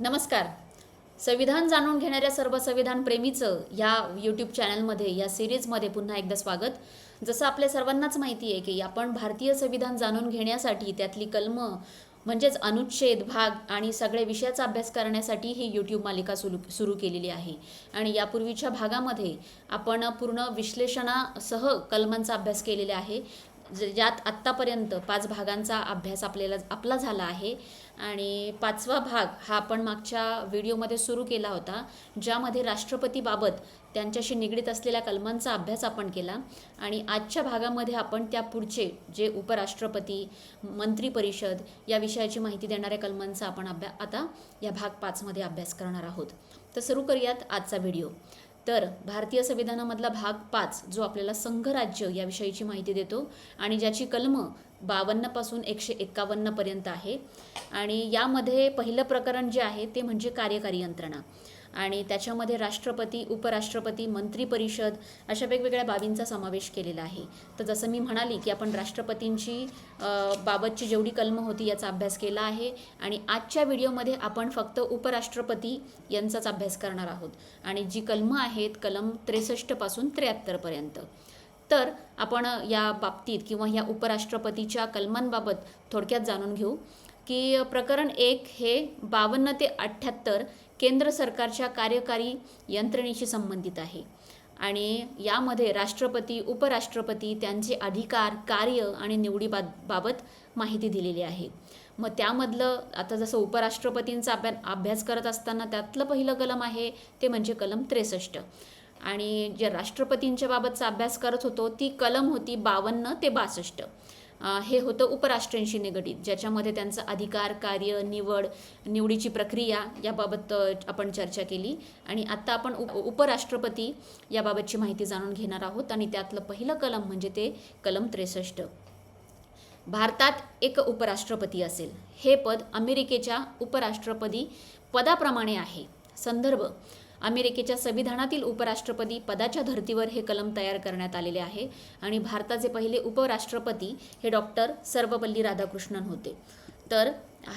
नमस्कार. संविधान जाणून घेणाऱ्या सर्व संविधान प्रेमीचं ह्या यूट्यूब चॅनलमध्ये या सिरीजमध्ये पुन्हा एकदा स्वागत. जसं आपल्या सर्वांनाच माहिती आहे की आपण भारतीय संविधान जाणून घेण्यासाठी त्यातली कलमं म्हणजेच अनुच्छेद भाग आणि सगळ्या विषयाचा अभ्यास करण्यासाठी ही यूट्यूब मालिका सुरू सुरू केलेली आहे. आणि यापूर्वीच्या भागामध्ये आपण पूर्ण विश्लेषणासह कलमांचा अभ्यास केलेला आहे. ज्यात आत्तापर्यंत पाच भागांचा अभ्यास आपल्याला आपला झाला आहे. आणि पाचवा भाग हा आपण मागच्या व्हिडिओमध्ये सुरू केला होता ज्यामध्ये राष्ट्रपतीबाबत त्यांच्याशी निगडीत असलेल्या कलमांचा अभ्यास आपण केला. आणि आजच्या भागामध्ये आपण त्या पुढचे जे उपराष्ट्रपती मंत्री परिषद या विषयाची माहिती देणाऱ्या कलमांचा आपण अभ्या आता या भाग पाचमध्ये अभ्यास करणार आहोत. तर सुरू करूयात आजचा व्हिडिओ. तर भारतीय संविधानामधला भाग पाच जो आपल्याला संघराज्य याविषयीची माहिती देतो आणि ज्याची कलमं बावन्नपासून एकशे एक्कावन्नपर्यंत आहे. आणि यामध्ये पहिलं प्रकरण जे आहे ते म्हणजे कार्यकारी यंत्रणा. आणि त्याच्यामध्ये राष्ट्रपती उपराष्ट्रपती मंत्रीपरिषद अशा वेगवेगळ्या बाबींचा समावेश केलेला आहे. तर जसं मी म्हणाली की आपण राष्ट्रपतींची बाबतची जेवढी कलमं होती याचा अभ्यास केला आहे आणि आजच्या व्हिडिओमध्ये आपण फक्त उपराष्ट्रपती यांचाच अभ्यास करणार आहोत. आणि जी कलमं आहेत कलम त्रेसष्टपासून त्र्याहत्तरपर्यंत तर आपण या बाबतीत किंवा या उपराष्ट्रपतीच्या कलमांबाबत थोडक्यात जाणून घेऊ की प्रकरण एक हे बावन्न ते अठ्ठ्याहत्तर केंद्र सरकारच्या कार्यकारी यंत्रणेशी संबंधित आहे. आणि यामध्ये राष्ट्रपती उपराष्ट्रपती त्यांचे अधिकार कार्य आणि निवडी बाबत माहिती दिलेली आहे. मग त्यामधलं आता जसं उपराष्ट्रपतींचा अभ्या अभ्यास करत असताना त्यातलं पहिलं कलम आहे ते म्हणजे कलम त्रेसष्ट. आणि जे राष्ट्रपतींच्या बाबतचा अभ्यास करत होतो ती कलम होती बावन्न ते बासष्ट. हे होतं उपराष्ट्रांशी निगडीत ज्याच्यामध्ये त्यांचा अधिकार कार्य निवड निवडीची प्रक्रिया याबाबत आपण चर्चा केली. आणि आत्ता आपण उप उपराष्ट्रपती याबाबतची माहिती जाणून घेणार आहोत आणि त्यातलं पहिलं कलम म्हणजे ते कलम त्रेसष्ट. भारतात एक उपराष्ट्रपती असेल. हे पद अमेरिकेच्या उपराष्ट्रपती पदाप्रमाणे आहे. संदर्भ अमेरिकेच्या संविधानातील उपराष्ट्रपती पदाच्या धर्तीवर हे कलम तयार करण्यात आलेले आहे आणि भारताचे पहिले उपराष्ट्रपती हे डॉक्टर सर्वपल्ली राधाकृष्णन होते. तर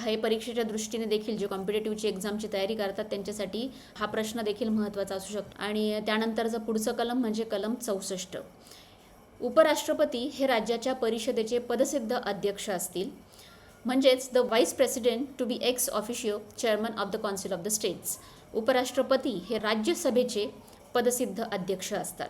हे परीक्षेच्या दृष्टीने देखील जे कॉम्पिटेटिव्हची एक्झामची तयारी करतात त्यांच्यासाठी हा प्रश्न देखील महत्त्वाचा असू शकतो. आणि त्यानंतरचं पुढचं कलम म्हणजे कलम चौसष्ट. उपराष्ट्रपती हे राज्याच्या परिषदेचे पदसिद्ध अध्यक्ष असतील. म्हणजेच the vice president to be ex officio chairman of the council of the states उपराष्ट्रपती हे राज्यसभेचे पदसिद्ध अध्यक्ष असतात.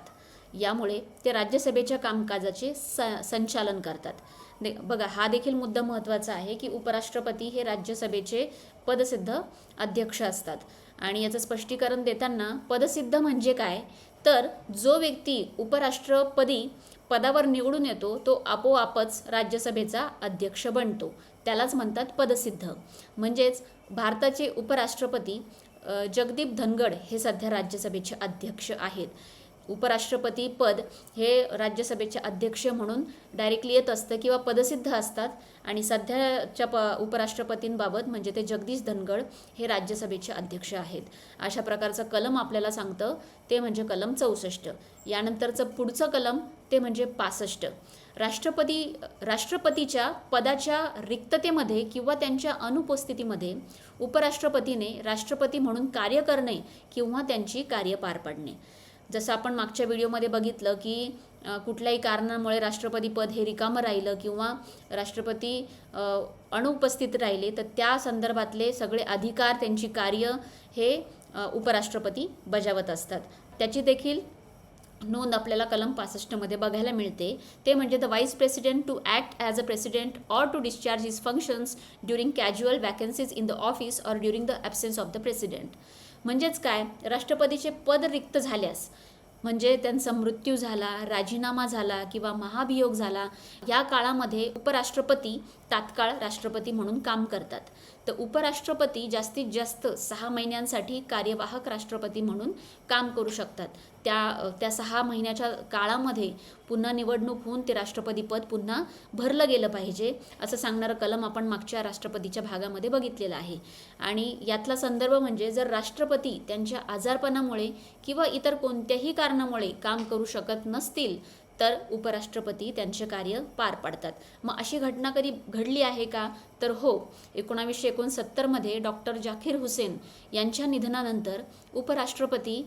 यामुळे ते राज्यसभेच्या कामकाजाचे स संचालन करतात. दे बघा हा देखील मुद्दा महत्त्वाचा आहे की उपराष्ट्रपती हे राज्यसभेचे पदसिद्ध अध्यक्ष असतात. आणि याचं स्पष्टीकरण देताना पदसिद्ध म्हणजे काय? तर जो व्यक्ती उपराष्ट्रपदी पदावर निवडून येतो तो आपोआपच राज्यसभेचा अध्यक्ष बनतो. त्यालाच म्हणतात पदसिद्ध. म्हणजेच भारताचे उपराष्ट्रपती जगदीप धनगड हे सध्या राज्यसभेचे अध्यक्ष आहेत. उपराष्ट्रपती पद हे राज्यसभेचे अध्यक्ष म्हणून डायरेक्टली येत असतं किंवा पदसिद्ध असतात आणि सध्याच्या प उपराष्ट्रपतींबाबत म्हणजे ते जगदीश धनगड हे राज्यसभेचे अध्यक्ष आहेत. अशा प्रकारचं कलम आपल्याला सांगतं ते म्हणजे कलम चौसष्ट. यानंतरचं पुढचं कलम ते म्हणजे पासष्ट. राष्ट्रपती राष्ट्रपतीच्या पदाच्या रिक्ततेमध्ये किंवा त्यांच्या अनुपस्थितीमध्ये उपराष्ट्रपतीने राष्ट्रपती म्हणून कार्य करणे किंवा त्यांची कार्य पार पाडणे. जसं आपण मागच्या व्हिडिओमध्ये बघितलं की कुठल्याही कारणामुळे राष्ट्रपती पद हे रिकामं राहिलं किंवा राष्ट्रपती अनुपस्थित राहिले तर त्या संदर्भातले सगळे अधिकार त्यांची कार्य हे उपराष्ट्रपती बजावत असतात. त्याची देखील नोंद आपल्याला कलम पासष्टमध्ये बघायला मिळते. ते म्हणजे the vice president to act as a president or to discharge his functions during casual vacancies in the office or during the absence of the president म्हणजेच काय? राष्ट्रपतीचे पद रिक्त झाल्यास म्हणजे त्यांचा मृत्यू झाला राजीनामा झाला किंवा महाभियोग झाला या काळामध्ये उपराष्ट्रपती तात्काळ राष्ट्रपती म्हणून काम करतात. तर उपराष्ट्रपती जास्तीत जास्त सहा महिन्यांसाठी कार्यवाहक राष्ट्रपती म्हणून काम करू शकतात. त्या त्या सहा महिन्याच्या काळामध्ये पुन्हा निवडणूक होऊन ते राष्ट्रपती पद पुन्हा भरलं गेलं पाहिजे असं सांगणारं कलम आपण मागच्या राष्ट्रपतीच्या भागामध्ये बघितलेलं आहे. आणि यातला संदर्भ म्हणजे जर राष्ट्रपती त्यांच्या आजारपणामुळे किंवा इतर कोणत्याही कारणामुळे काम करू शकत नसतील तर उपराष्ट्रपती त्यांचे कार्य पार पाडतात. मग अशी घटना कधी घडली आहे का? तर हो एकोणावीसशे एकोणसत्तरमध्ये डॉक्टर जाकीर हुसेन यांच्या निधनानंतर उपराष्ट्रपती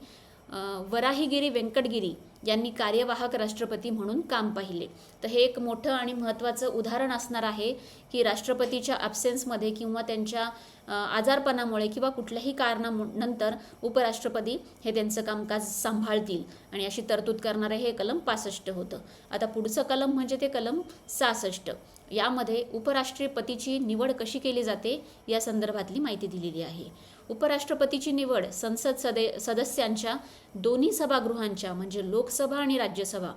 वराहीगिरी व्यंकटगिरी यांनी कार्यवाहक राष्ट्रपती म्हणून काम पाहिले. तर हे एक मोठं आणि महत्त्वाचं उदाहरण असणार आहे की राष्ट्रपतीच्या ॲब्सेन्समध्ये किंवा त्यांच्या आजारपणामुळे किंवा कुठल्याही कारणानंतर उपराष्ट्रपती हे त्यांचं कामकाज सांभाळतील. आणि अशी तरतूद करणारे हे कलम पासष्ट होतं. आता पुढचं कलम म्हणजे ते कलम सहासष्ट. यामध्ये उपराष्ट्रपतीची निवड कशी केली जाते या संदर्भातली माहिती दिलेली आहे. उपराष्ट्रपतीची निवड संसद सदे सदस्यांच्या दोन्ही सभागृहांच्या म्हणजे लोकसभा आणि राज्यसभा.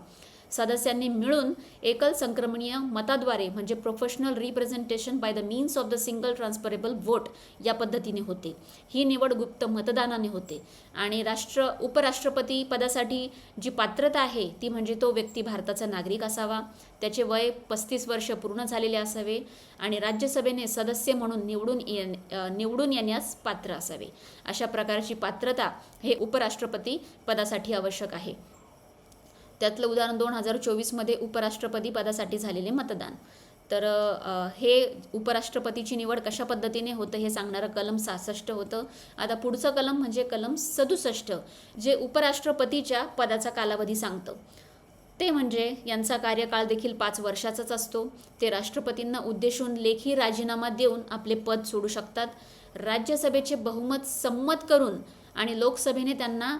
सदस्यांनी मिळून एकल संक्रमणीय मताद्वारे म्हणजे professional representation by the means of the single transferable vote या पद्धतीने होते. ही निवड गुप्त मतदानाने होते. आणि राष्ट्र उपराष्ट्रपती पदासाठी जी पात्रता आहे ती म्हणजे तो व्यक्ती भारताचा नागरिक असावा. त्याचे वय पस्तीस वर्ष पूर्ण झालेले असावे आणि राज्यसभेने सदस्य म्हणून निवडून ये निवडून येण्यास पात्र असावे. अशा प्रकारची पात्रता हे उपराष्ट्रपती पदासाठी आवश्यक आहे. त्यातलं उदाहरण दोन हजार चोवीसमध्ये उपराष्ट्रपती पदासाठी झालेले मतदान. तर हे उपराष्ट्रपतीची निवड कशा पद्धतीने होतं हे सांगणारं कलम सहासष्ट होतं. आता पुढचं कलम म्हणजे कलम सदुसष्ट जे उपराष्ट्रपतीच्या पदाचा कालावधी सांगतं. ते म्हणजे यांचा कार्यकाळ देखील पाच वर्षाचाच असतो. ते राष्ट्रपतींना उद्देशून लेखी राजीनामा देऊन आपले पद सोडू शकतात. राज्यसभेचे बहुमत संमत करून आणि लोकसभेने त्यांना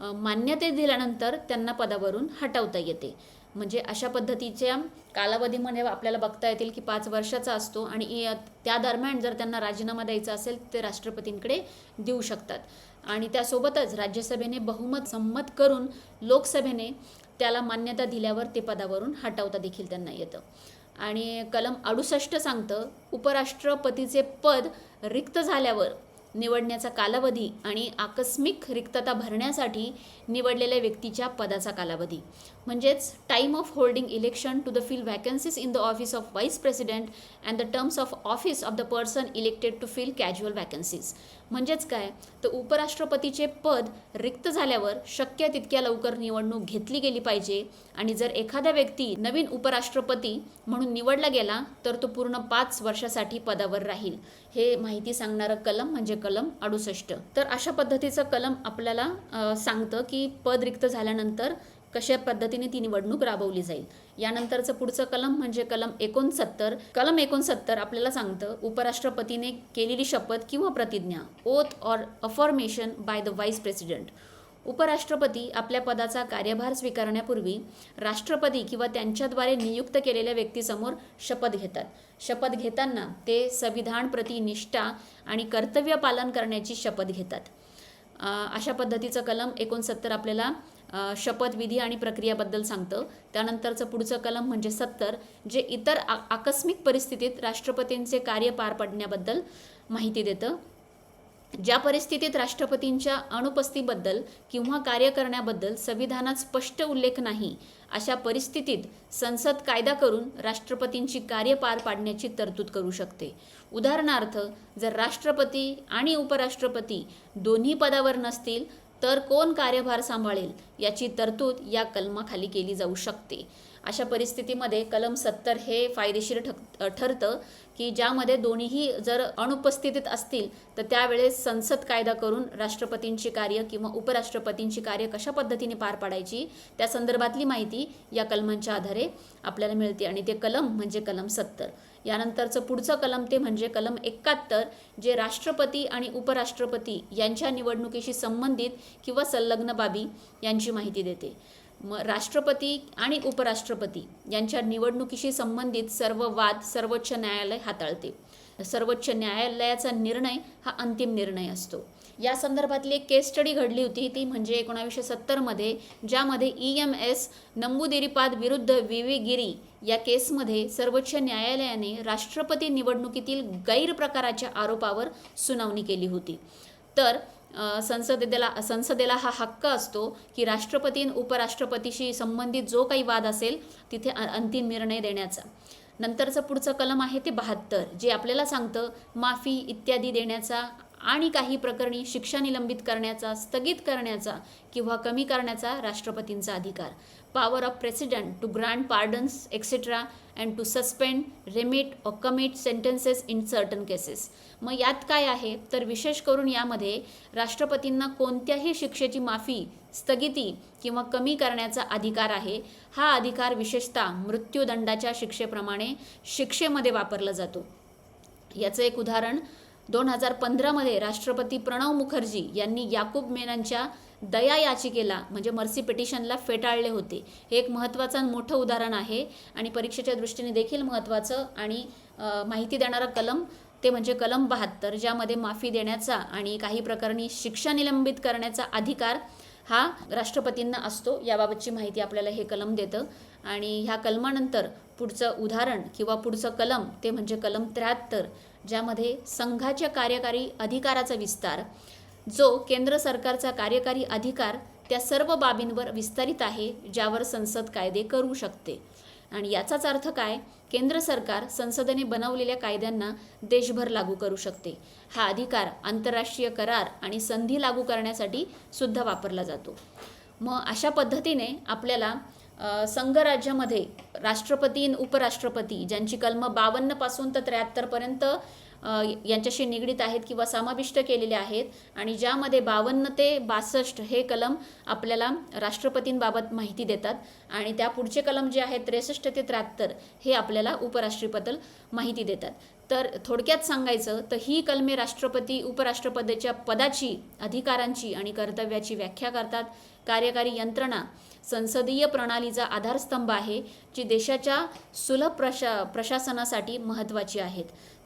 मान्यते दिल्यानंतर त्यांना पदावरून हटवता येते. म्हणजे अशा पद्धतीच्या कालावधीमध्ये आपल्याला बघता येतील की पाच वर्षाचा असतो आणि त्या दरम्यान जर त्यांना राजीनामा द्यायचा असेल ते राष्ट्रपतींकडे देऊ शकतात. आणि त्यासोबतच राज्यसभेने बहुमत संमत करून लोकसभेने त्याला मान्यता दिल्यावर ते पदावरून हटवता देखील त्यांना येतं. आणि कलम अडुसष्ट सांगतं उपराष्ट्रपतीचे पद रिक्त झाल्यावर निवडण्याचा कालावधी आणि आकस्मिक रिक्तता भरण्यासाठी निवडलेल्या व्यक्तीच्या पदाचा कालावधी. म्हणजेच time of holding election to the fill vacancies in the office of vice president and the terms of office of the person elected to fill casual vacancies म्हणजेच काय? तर उपराष्ट्रपतीचे पद रिक्त झाल्यावर शक्य तितक्या लवकर निवडणूक घेतली गेली पाहिजे आणि जर एखादा व्यक्ती नवीन उपराष्ट्रपती म्हणून निवडला गेला तर तो पूर्ण पाच वर्षासाठी पदावर राहील. हे माहिती सांगणारं कलम म्हणजे कलम अडुसष्ट. तर अशा पद्धतीचं कलम आपल्याला सांगतं की पद रिक्त झाल्यानंतर कशा पद्धतीने ती निवडणूक राबवली जाईल. यानंतरचं पुढचं कलम म्हणजे कलम एकोणसत्तर. कलम एकोणसत्तर आपल्याला सांगतं उपराष्ट्रपतीने केलेली शपथ किंवा प्रतिज्ञा oath or affirmation by the vice president उपराष्ट्रपती आपल्या पदाचा कार्यभार स्वीकारण्यापूर्वी राष्ट्रपती किंवा त्यांच्याद्वारे नियुक्त केलेल्या व्यक्तीसमोर शपथ घेतात. शपथ घेताना ते संविधानप्रती निष्ठा आणि कर्तव्य पालन करण्याची शपथ घेतात. अशा पद्धतीचं कलम एकोणसत्तर आपल्याला शपथविधी आणि प्रक्रियाबद्दल सांगतं. त्यानंतरचं पुढचं कलम म्हणजे सत्तर जे इतर आ आकस्मिक परिस्थितीत राष्ट्रपतींचे कार्य पार पडण्याबद्दल माहिती देतं. ज्या परिस्थितीत राष्ट्रपतींच्या अनुपस्थितीबद्दल किंवा कार्य करण्याबद्दल संविधानात स्पष्ट उल्लेख नाही अशा परिस्थितीत संसद कायदा करून राष्ट्रपतींची कार्य पार पाडण्याची तरतूद करू शकते. उदाहरणार्थ जर राष्ट्रपती आणि उपराष्ट्रपती दोन्ही पदावर नसतील तर कोण कार्यभार सांभाळेल याची तरतूद या कलमाखाली केली जाऊ शकते. अशा परिस्थितीमध्ये कलम सत्तर हे फायदेशीर ठक ठरतं की ज्यामध्ये दोन्हीही जर अनुपस्थितीत असतील तर त्यावेळेस संसद कायदा करून राष्ट्रपतींची कार्य किंवा उपराष्ट्रपतींची कार्य कशा पद्धतीने पार पाडायची त्या संदर्भातली माहिती या कलमांच्या आधारे आपल्याला मिळते. आणि ते कलम म्हणजे कलम सत्तर. यानंतरचं पुढचं कलम ते म्हणजे कलम एकाहत्तर जे राष्ट्रपती आणि उपराष्ट्रपती यांच्या निवडणुकीशी संबंधित किंवा संलग्न बाबी यांची माहिती देते. मग राष्ट्रपती आणि उपराष्ट्रपती यांच्या निवडणुकीशी संबंधित सर्व वाद सर्वोच्च न्यायालय हाताळते. सर्वोच्च न्यायालयाचा निर्णय हा अंतिम निर्णय असतो. या संदर्भातली एक केस स्टडी घडली होती. ती म्हणजे एकोणावीसशे सत्तरमध्ये ज्यामध्ये ई एम एस नंबुदिरीपाद विरुद्ध विवी गिरी या केसमध्ये सर्वोच्च न्यायालयाने राष्ट्रपती निवडणुकीतील गैरप्रकाराच्या आरोपावर सुनावणी केली होती. तर संसदेला संसदेला हा हक्क असतो की राष्ट्रपती उपराष्ट्रपतीशी संबंधित जो काही वाद असेल तिथे अंतिम निर्णय देण्याचा. नंतरचं पुढचं कलम आहे ते बहात्तर जे आपल्याला सांगतं माफी इत्यादी देण्याचा आणि काही प्रकरणी शिक्षा निलंबित करण्याचा स्थगित करण्याचा किंवा कमी करण्याचा राष्ट्रपतींचा अधिकार. Power of president to grant pardons et cetera and to suspend remit or commit sentences in certain cases मग यात काय आहे? तर विशेष करून यामध्ये राष्ट्रपतींना कोणत्याही शिक्षेची माफी स्थगिती किंवा कमी करण्याचा अधिकार आहे. हा अधिकार विशेषतः मृत्यूदंडाच्या शिक्षेप्रमाणे शिक्षेमध्ये वापरला जातो. याचं एक उदाहरण दोन हजार पंधरामध्ये राष्ट्रपती प्रणव मुखर्जी यांनी याकूब मेननच्या दया याचिकेला म्हणजे मर्सी पिटिशनला फेटाळले होते. हे एक महत्त्वाचं मोठं उदाहरण आहे आणि परीक्षेच्या दृष्टीने देखील महत्त्वाचं आणि माहिती देणारा कलम ते म्हणजे कलम बहात्तर ज्यामध्ये माफी देण्याचा आणि काही प्रकरणी शिक्षा निलंबित करण्याचा अधिकार हा राष्ट्रपतींना असतो याबाबतची माहिती आपल्याला हे कलम देतं. आणि ह्या कलमानंतर पुढचं उदाहरण किंवा पुढचं कलम ते म्हणजे कलम त्र्याहत्तर ज्यामध्ये संघाच्या कार्यकारी अधिकाराचा विस्तार जो केंद्र सरकारचा कार्यकारी अधिकार त्या सर्व बाबींवर विस्तारित आहे ज्यावर संसद कायदे करू शकते. आणि याचाच अर्थ काय? केंद्र सरकार संसदेने बनवलेल्या कायद्यांना देशभर लागू करू शकते. हा अधिकार आंतरराष्ट्रीय करार आणि संधी लागू करण्यासाठी सुद्धा वापरला जातो. मग अशा पद्धतीने आपल्याला संघराज्यामध्ये राष्ट्रपती आणि उपराष्ट्रपती ज्यांची कलम बावन्नपासून तर त्र्याहत्तरपर्यंत यांच्याशी निगडीत आहेत किंवा समाविष्ट केलेले आहेत आणि ज्यामध्ये बावन्न ते बासष्ट हे कलम आपल्याला राष्ट्रपतींबाबत माहिती देतात आणि त्या पुढचे कलम जे आहेत त्रेसष्ट ते त्र्याहत्तर हे आपल्याला उपराष्ट्रीबद्दल माहिती देतात. तर थोडक्यात सांगायचं तर ही कलमे राष्ट्रपती उपराष्ट्रपतीच्या पदाची अधिकारांची आणि कर्तव्याची व्याख्या करतात. कार्यकारी यंत्रणा संसदीय प्रणालीचा आधारस्तंभ आहे जी देशाच्या सुलभ प्रशा प्रशासनासाठी महत्त्वाची आहेत.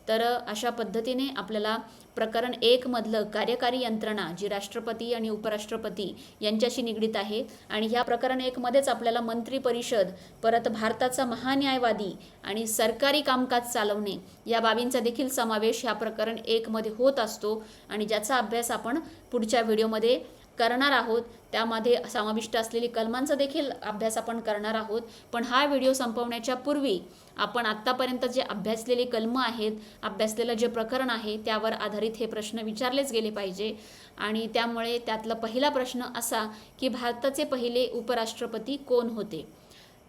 तर अशा पद्धतीने आपल्याला प्रकरण एकमधलं कार्यकारी यंत्रणा जी राष्ट्रपती आणि उपराष्ट्रपती यांच्याशी निगडीत आहे आणि ह्या प्रकरण एकमध्येच आपल्याला मंत्री परिषद परत भारताचा महान्यायवादी आणि सरकारी कामकाज चालवणे या बाबींचा देखील समावेश ह्या प्रकरण एकमध्ये होत असतो आणि ज्याचा अभ्यास आपण पुढच्या व्हिडिओमध्ये करणार आहोत. त्यामध्ये समाविष्ट असलेली कलमांचा देखील अभ्यास आपण करणार आहोत. पण हा व्हिडिओ संपवण्याच्या पूर्वी आपण आत्तापर्यंत जे अभ्यासलेले कलम आहेत अभ्यासलेलं जे प्रकरण आहे त्यावर आधारित हे प्रश्न विचारलेच गेले पाहिजे. आणि त्यामुळे त्यातला पहिला प्रश्न असा की भारताचे पहिले उपराष्ट्रपती कोण होते?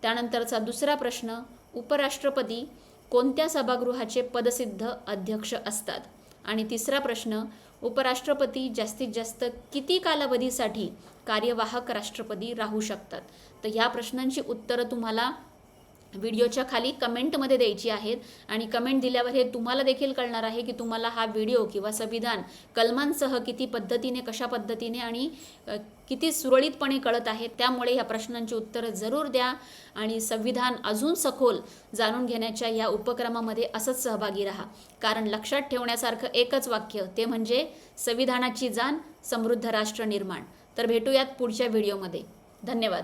त्यानंतरचा दुसरा प्रश्न उपराष्ट्रपती कोणत्या सभागृहाचे पदसिद्ध अध्यक्ष असतात? आणि तिसरा प्रश्न उपराष्ट्रपती जास्तीत जास्त किती कालावधीसाठी कार्यवाहक राष्ट्रपती राहू शकतात? तर ह्या प्रश्नांची उत्तरं तुम्हाला व्हिडिओच्या खाली कमेंटमध्ये द्यायची आहेत आणि कमेंट दिल्यावर हे तुम्हाला देखील कळणार आहे की तुम्हाला हा व्हिडिओ किंवा संविधान कलमांसह किती पद्धतीने कशा पद्धतीने आणि किती सुरळीतपणे कळत आहे त्यामुळे ह्या प्रश्नांची उत्तरं जरूर द्या आणि संविधान अजून सखोल जाणून घेण्याच्या या उपक्रमामध्ये असंच सहभागी राहा. कारण लक्षात ठेवण्यासारखं एकच वाक्य ते म्हणजे संविधानाची जाण समृद्ध राष्ट्र निर्माण. तर भेटूयात पुढच्या व्हिडिओमध्ये. धन्यवाद.